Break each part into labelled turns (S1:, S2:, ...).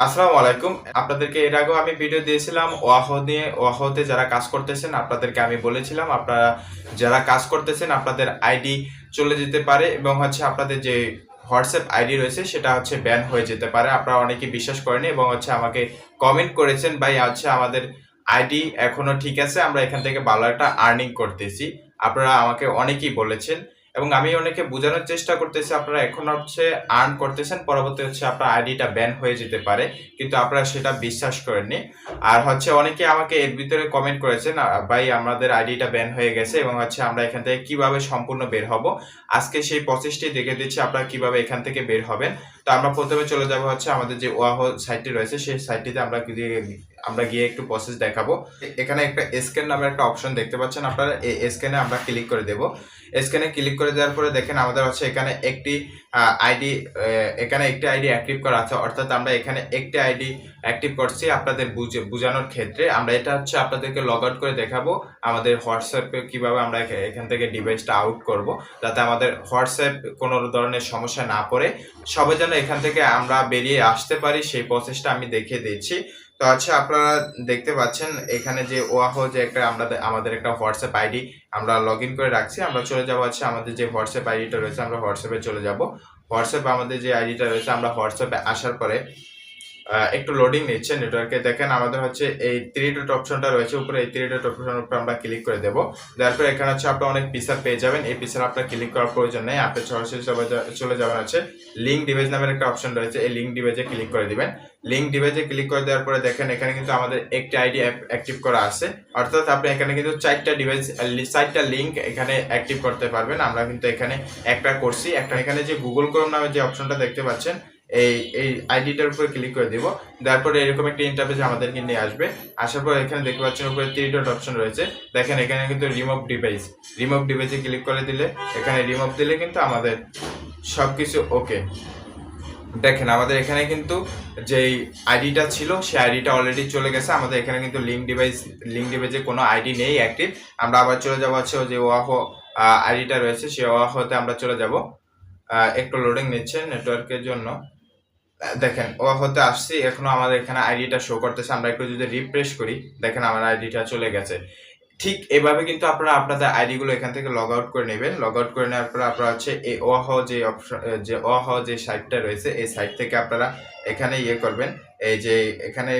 S1: আসসালামু আলাইকুম। আপনাদেরকে এর আগেও আমি ভিডিও দিয়েছিলাম ওয়াহ নিয়ে। ওয়াহতে যারা কাজ করতেছেন, আপনাদেরকে আমি বলেছিলাম, আপনারা যারা কাজ করতেছেন, আপনাদের আইডি চলে যেতে পারে এবং হচ্ছে আপনাদের যে হোয়াটসঅ্যাপ আইডি রয়েছে, সেটা হচ্ছে ব্যান হয়ে যেতে পারে। আপনারা অনেকে বিশ্বাস করেনি এবং হচ্ছে আমাকে কমেন্ট করেছেন, ভাই, হচ্ছে আমাদের আইডি এখনও ঠিক আছে, আমরা এখান থেকে ভালো একটা আর্নিং করতেছি। আপনারা আমাকে অনেকেই বলেছেন। এবং আমি অনেকে বোঝানোর চেষ্টা করতেছি, আপনারা এখন হচ্ছে আর্ন করতেছেন, পরবর্তী হচ্ছে আপনার আইডিটা ব্যান হয়ে যেতে পারে, কিন্তু আপনারা সেটা বিশ্বাস করেননি। আর হচ্ছে অনেকে আমাকে এর ভিতরে কমেন্ট করেছেন ভাই আমাদের আইডিটা ব্যান হয়ে গেছে এবং হচ্ছে আমরা এখান থেকে কীভাবে সম্পূর্ণ বের হব? আজকে সেই প্রসেসটি দেখে দিচ্ছি আপনারা কীভাবে এখান থেকে বের হবেন। তো আমরা প্রথমে চলে যাব হচ্ছে আমাদের যে ওয়াহ সাইটটি রয়েছে, সেই সাইটটিতে আমরা আমরা গিয়ে একটু প্রসেস দেখাবো। এখানে একটা স্ক্যান নামের একটা অপশন দেখতে পাচ্ছেন আপনারা। এই স্ক্যানে আমরা ক্লিক করে দেব। স্ক্যানে ক্লিক করে দেওয়ার পরে দেখেন আমাদের হচ্ছে এখানে একটি আইডি এখানে একটি আইডি অ্যাক্টিভ করা আছে। অর্থাৎ আমরা এখানে একটি আইডি অ্যাক্টিভ করছি আপনাদের বুঝে- বোঝানোর ক্ষেত্রে। আমরা এটা হচ্ছে আপনাদেরকে লগ আউট করে দেখাবো আমাদের হোয়াটসঅ্যাপে কীভাবে আমরা এখান থেকে ডিভাইসটা আউট করব। যাতে আমাদের হোয়াটসঅ্যাপ কোনো ধরনের সমস্যা না পড়ে। সবাই যেন এখান থেকে আমরা বেরিয়ে আসতে পারি, সেই প্রসেসটা আমি দেখিয়ে দিচ্ছি। তো আচ্ছা আপনারা দেখতে পাচ্ছেন এখানে যে ওয়াহো যে একটা আমরা আমাদের একটা হোয়াটসঅ্যাপ আইডি আমরা লগ করে রাখছি, আমরা চলে যাব আচ্ছা আমাদের যে হোয়াটসঅ্যাপ আইডিটা রয়েছে আমরা হোয়াটসঅ্যাপে চলে যাব। হোয়াটসঅ্যাপে আমাদের যে আইডিটা রয়েছে আমরা হোয়াটসঅ্যাপে আসার পরে একটু লোডিং নিচ্ছে নেটওয়ার্কে দেখেন আমাদের হচ্ছে এই থ্রি ডট অপশনটা রয়েছে, উপরে এই থ্রি ডট অপশনের উপরে আমরা ক্লিক করে দেবো। দেওয়ার পরে এখানে হচ্ছে আপনার অনেক পিসার পেয়ে যাবেন। এই পিসার আপনার ক্লিক করার প্রয়োজন নেই। আপনি সরাসরি চলে যাবেন হচ্ছে লিঙ্ক ডিভাইস নামের একটা অপশন রয়েছে। এই লিঙ্ক ডিভাইসে ক্লিক করে দিবেন। লিঙ্ক ডিভাইসে ক্লিক করে দেওয়ার পরে দেখেন এখানে কিন্তু আমাদের একটি আইডি অ্যাক্টিভ করা আছে। অর্থাৎ আপনি এখানে কিন্তু চারটা ডিভাইস চারটা লিঙ্ক এখানে অ্যাক্টিভ করতে পারবেন। আমরা কিন্তু এখানে একটা করছি। একটা এখানে যে গুগল ক্রোম নামে যে অপশনটা দেখতে পাচ্ছেন এই এই আইডিটার উপরে ক্লিক করে দিব। তারপরে এরকম একটা ইন্টারফেস আমাদেরকে নিয়ে আসবে। আসার পর এখানে দেখতে পাচ্ছেন উপরে থ্রি ডট অপশন রয়েছে। দেখেন, এখানে কিন্তু রিমুভ ডিভাইস রিমুভ ডিভাইসে ক্লিক করে দিলে, এখানে রিমুভ দিলে কিন্তু আমাদের সব কিছু ওকে দেখেন, আমাদের এখানে কিন্তু যেই আইডিটা ছিল, সেই আইডিটা অলরেডি চলে গেছে। আমাদের এখানে কিন্তু লিঙ্ক ডিভাইস লিঙ্ক ডিভাইসে কোনো আইডি নেই অ্যাক্টিভ আমরা আবার চলে যাব আছে যে ওয়াহ আইডিটা রয়েছে, সেই ওয়াহতে আমরা চলে যাব। একটু লোডিং নিচ্ছে নেটওয়ার্কের জন্য। দেখেন ওয়াহতে আসছি, এখনও আমাদের এখানে আইডিটা শো করতেছে, আমরা একটু যদি রিফ্রেশ করি, দেখেন আমার আইডিটা চলে গেছে। ঠিক এভাবে কিন্তু আপনারা আপনাদের আইডি গুলো এখান থেকে লগ আউট করে নেবেন। লগ আউট করে নেওয়ার পর আপনারা হচ্ছে এই ওয়াহ যে অপশন যে ওয়াহ যে সাইটটা রয়েছে, এই সাইট থেকে আপনারা এখানে ইয়ে করবেন। এই যে এখানে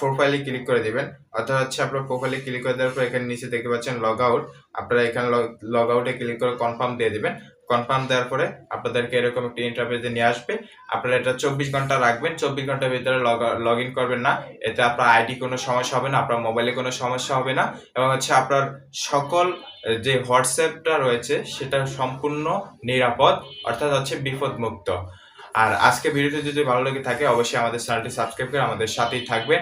S1: প্রোফাইলে ক্লিক করে দিবেন। অর্থাৎ হচ্ছে আপনার প্রোফাইলে ক্লিক করে দেওয়ার পর এখানে নিচে দেখতে পাচ্ছেন লগ আউট আপনারা এখানে লগ আউটে ক্লিক করে কনফার্ম দিয়ে দিবেন। কনফার্ম দেওয়ার পরে আপনাদেরকে এরকম একটি ইন্টারফেসে নিয়ে আসবে। আপনারা এটা চব্বিশ ঘণ্টা রাখবেন, চব্বিশ ঘণ্টার ভিতরে লগ ইন করবেন না। এতে আপনার আইডি কোনো সমস্যা হবে না, আপনার মোবাইলে কোনো সমস্যা হবে না। এবং হচ্ছে আপনার সকল যে হোয়াটসঅ্যাপটা রয়েছে, সেটা সম্পূর্ণ নিরাপদ, অর্থাৎ হচ্ছে বিপদ মুক্ত। আর আজকে ভিডিওটি যদি ভালো লেগে থাকে, অবশ্যই আমাদের চ্যানেলটি সাবস্ক্রাইব করে আমাদের সাথেই থাকবেন।